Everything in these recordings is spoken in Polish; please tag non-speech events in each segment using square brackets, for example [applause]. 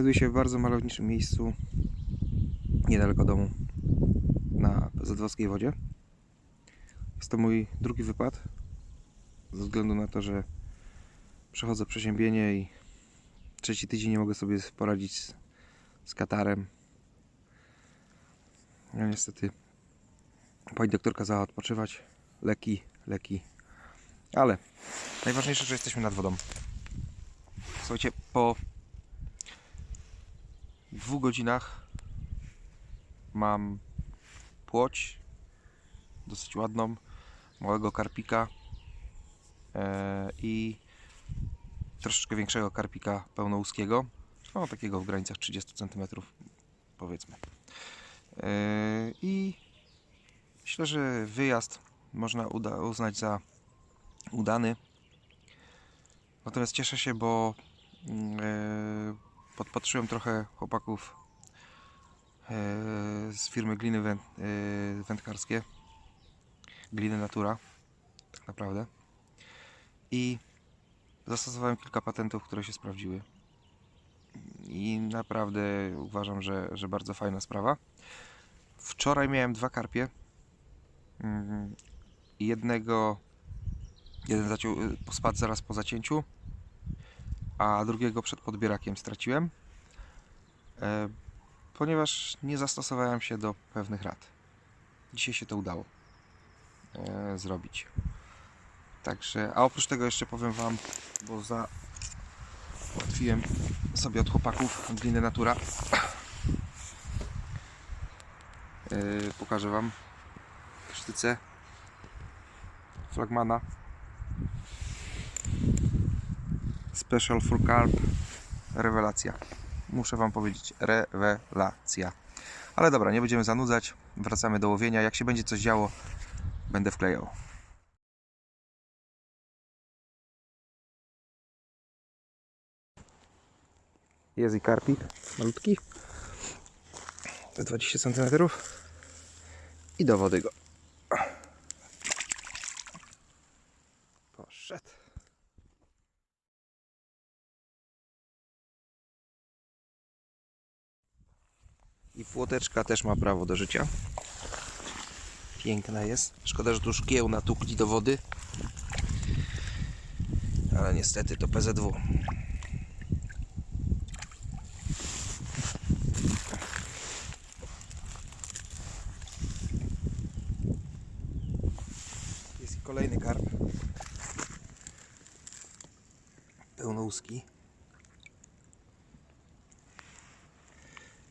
Znajduję się w bardzo malowniczym miejscu niedaleko domu na Zadwowskiej Wodzie. Jest to mój drugi wypad ze względu na to, że przechodzę przeziębienie i trzeci tydzień nie mogę sobie poradzić z, z katarem. No niestety pani doktor kazała odpoczywać. Leki, leki. Ale najważniejsze, że jesteśmy nad wodą. Słuchajcie, po dwóch godzinach mam płoć dosyć ładną, małego karpika e, i troszeczkę większego karpika pełnołuskiego, no takiego w granicach 30 cm powiedzmy. E, I myślę, że wyjazd można uznać za udany. Natomiast cieszę się, bo mm, e, podpatrzyłem trochę chłopaków e, z firmy Gliny e, Wędkarskie. Gliny Natura, tak naprawdę. I zastosowałem kilka patentów, które się sprawdziły. I naprawdę uważam, że, że bardzo fajna sprawa. Wczoraj miałem dwa karpie. Mm, Jednego Jeden zaciął, y, spadł zaraz po zacięciu, a drugiego przed podbierakiem straciłem, e, ponieważ nie zastosowałem się do pewnych rad. Dzisiaj się to udało e, zrobić. Także, a oprócz tego jeszcze powiem Wam, bo za ułatwiłem sobie od chłopaków gliny Natura. E, pokażę Wam sztyce flagmana Special for Carp. Rewelacja. Muszę Wam powiedzieć, rewelacja. Ale dobra, nie będziemy zanudzać. Wracamy do łowienia. Jak się będzie coś działo, będę wklejał. Jest i karpik malutki. To 20 cm. I do wody go. Poszedł. I płoteczka też ma prawo do życia. Piękna jest. Szkoda, że tu szkieł natukli do wody. Ale niestety to PZW. Jest kolejny karp. Pełnouski.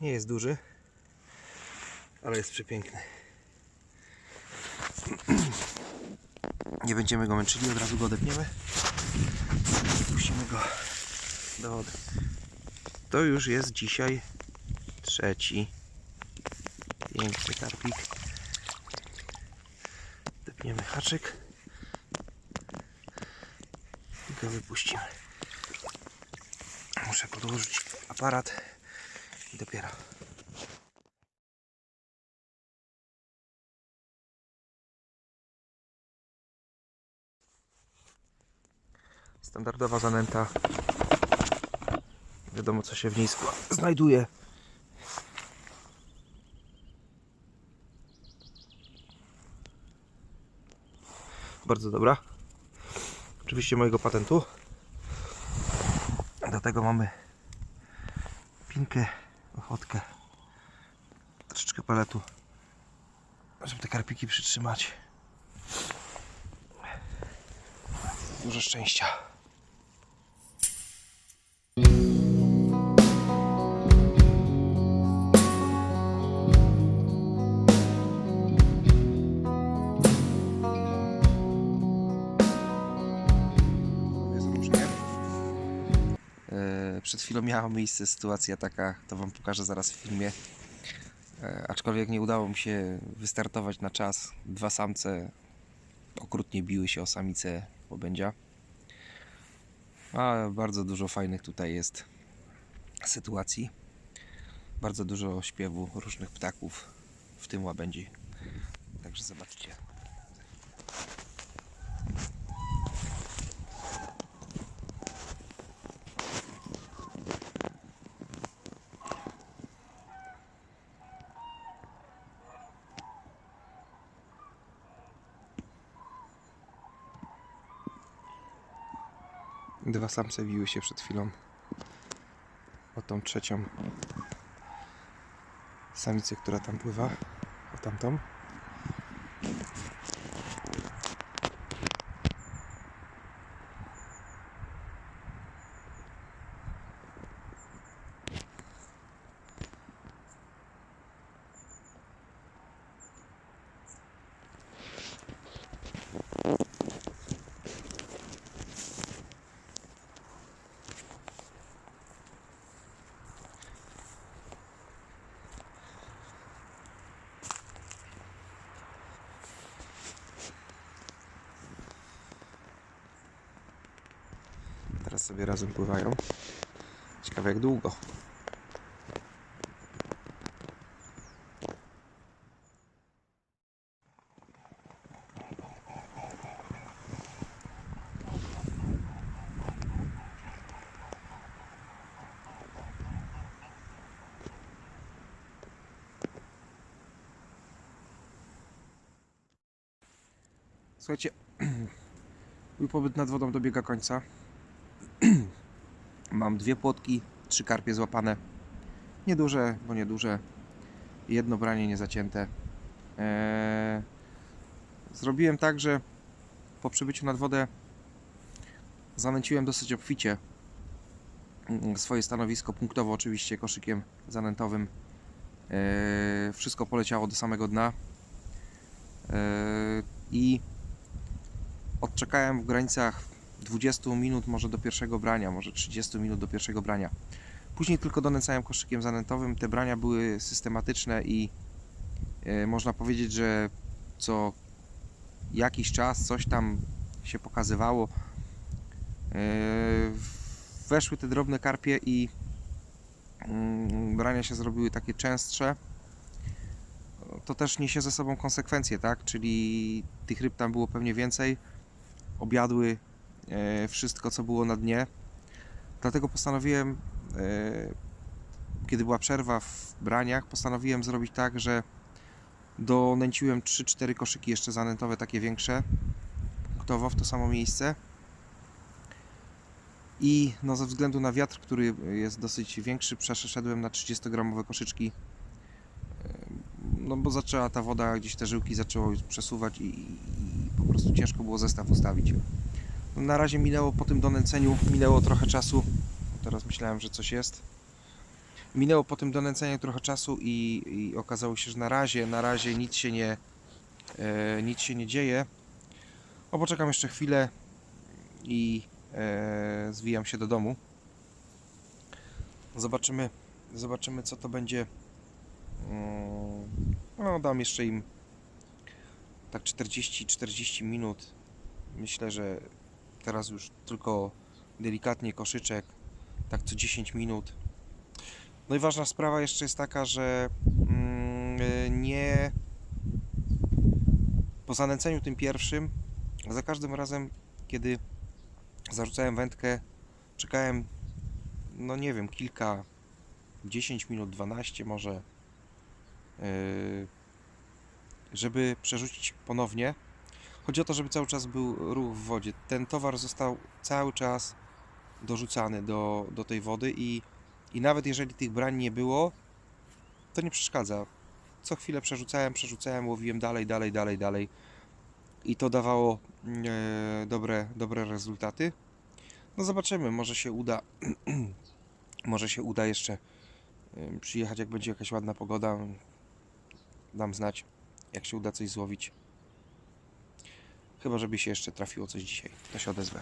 Nie jest duży, ale jest przepiękny. Nie będziemy go męczyli, od razu go odepniemy. Puścimy go do wody. To już jest dzisiaj trzeci. Piękny karpik. Depniemy haczyk i go wypuścimy. Muszę podłożyć aparat i dopiero. Standardowa zanęta. Wiadomo co się w niej znajduje. Bardzo dobra. Oczywiście mojego patentu. Do tego mamy pinkę, ochotkę, troszeczkę paletu, żeby te karpiki przytrzymać. Dużo szczęścia. E, Przed chwilą miała miejsce sytuacja taka, to Wam pokażę zaraz w filmie. E, Aczkolwiek nie udało mi się wystartować na czas. Dwa samce okrutnie biły się o samicę łobędzia. A bardzo dużo fajnych tutaj jest sytuacji. Bardzo dużo śpiewu różnych ptaków, w tym łabędzi. Także zobaczcie. Dwa samce biły się przed chwilą o tą trzecią samicę, która tam pływa, o tamtą. Teraz sobie razem pływają. Ciekawe jak długo. Słuchajcie, [clears throat] mój pobyt nad wodą dobiega końca. Mam dwie płotki, trzy karpie złapane. Nieduże, bo nieduże. Jedno branie niezacięte. Eee, zrobiłem tak, że po przybyciu nad wodę zanęciłem dosyć obficie mm, swoje stanowisko, punktowo oczywiście, koszykiem zanętowym. Eee, wszystko poleciało do samego dna. Eee, I odczekałem w granicach 20 minut może do pierwszego brania, może 30 minut do pierwszego brania. Później tylko donęcałem koszykiem zanętowym. Te brania były systematyczne i e, można powiedzieć, że co jakiś czas coś tam się pokazywało. E, weszły te drobne karpie i mm, brania się zrobiły takie częstsze. To też niesie ze sobą konsekwencje, tak? Czyli tych ryb tam było pewnie więcej. Objadły e, wszystko, co było na dnie. Dlatego postanowiłem, e, kiedy była przerwa w braniach, postanowiłem zrobić tak, że donęciłem 3-4 koszyki jeszcze zanętowe, takie większe, punktowo w to samo miejsce. I no, ze względu na wiatr, który jest dosyć większy, przeszedłem na 30-gramowe koszyczki. E, No bo zaczęła ta woda, gdzieś te żyłki zaczęły przesuwać i, i po prostu ciężko było zestaw ustawić. Na razie minęło po tym donęceniu, minęło trochę czasu. Teraz myślałem, że coś jest. Minęło po tym donęceniu trochę czasu i, i okazało się, że na razie, na razie nic się nie, e, nic się nie dzieje. O, poczekam jeszcze chwilę i e, zwijam się do domu. Zobaczymy, zobaczymy co to będzie. Mm, No, dam jeszcze im tak 40-40 minut. Myślę, że teraz już tylko delikatnie koszyczek, tak co 10 minut. No i ważna sprawa jeszcze jest taka, że mm, nie po zanęceniu tym pierwszym, za każdym razem, kiedy zarzucałem wędkę, czekałem, no nie wiem, kilka, 10 minut, 12 może, yy, żeby przerzucić ponownie. Chodzi o to, żeby cały czas był ruch w wodzie. Ten towar został cały czas dorzucany do, do tej wody i, i nawet jeżeli tych brań nie było, to nie przeszkadza. Co chwilę przerzucałem, przerzucałem, łowiłem dalej, dalej, dalej, dalej i to dawało e, dobre, dobre rezultaty. No zobaczymy, może się uda, [clears throat] może się uda jeszcze przyjechać, jak będzie jakaś ładna pogoda. Dam znać, jak się uda coś złowić. Chyba, żeby się jeszcze trafiło coś dzisiaj. To się odezwę.